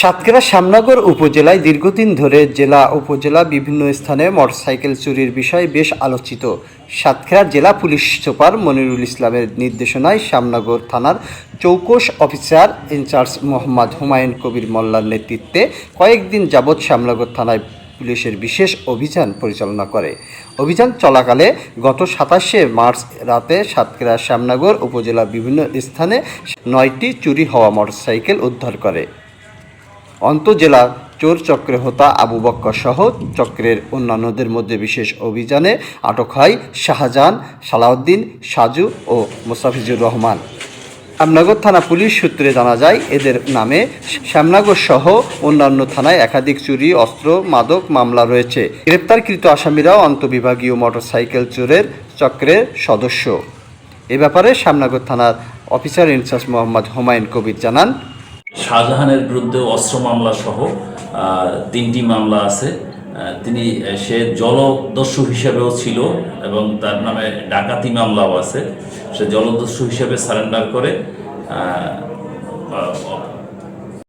সাতক্ষীরা শ্যামনগর উপজেলায় দীর্ঘদিন ধরে জেলা, উপজেলা বিভিন্ন স্থানে মোটরসাইকেল চুরির বিষয় বেশ আলোচিত। সাতক্ষীরা জেলা পুলিশ সুপার মনিরুল ইসলামের নির্দেশনায় শ্যামনগর থানার চৌকস officer in charge Mohammad Humayun Kabir মোল্লার নেতৃত্বে কয়েকদিন যাবৎ শ্যামনগর থানায় পুলিশের বিশেষ অভিযান পরিচালনা করে। অভিযান চলাকালে গত সাতাশে মার্চ রাতে সাতক্ষীরা শ্যামনগর উপজেলার বিভিন্ন স্থানে নয়টি চুরি হওয়া মোটরসাইকেল উদ্ধার করে। অন্তজেলা চোর চক্রে হোতা আবু বক্কর সহ চক্রের অন্যান্যদের মধ্যে বিশেষ অভিযানে আটক হয় শাহজাহান, সালাউদ্দিন, সাজু ও মোস্তাফিজুর রহমান। শ্যামনগর থানা পুলিশ সূত্রে জানা যায়, এদের নামে শ্যামনগর সহ অন্যান্য থানায় একাধিক চুরি, অস্ত্র, মাদক মামলা রয়েছে। গ্রেপ্তারকৃত আসামিরাও আন্তবিভাগীয় মোটরসাইকেল চোরের চক্রের সদস্য। এ ব্যাপারে শ্যামনগর থানার officer in charge Mohammad Humayun Kabir জানান শাহজাহানের বিরুদ্ধে অস্ত্র মামলা সহ তিনটি মামলা আছে। তিনি সে জলদস্যু হিসেবেও ছিল এবং তার নামে ডাকাতি মামলাও আছে। সে জলদস্যু হিসেবে সারেন্ডার করে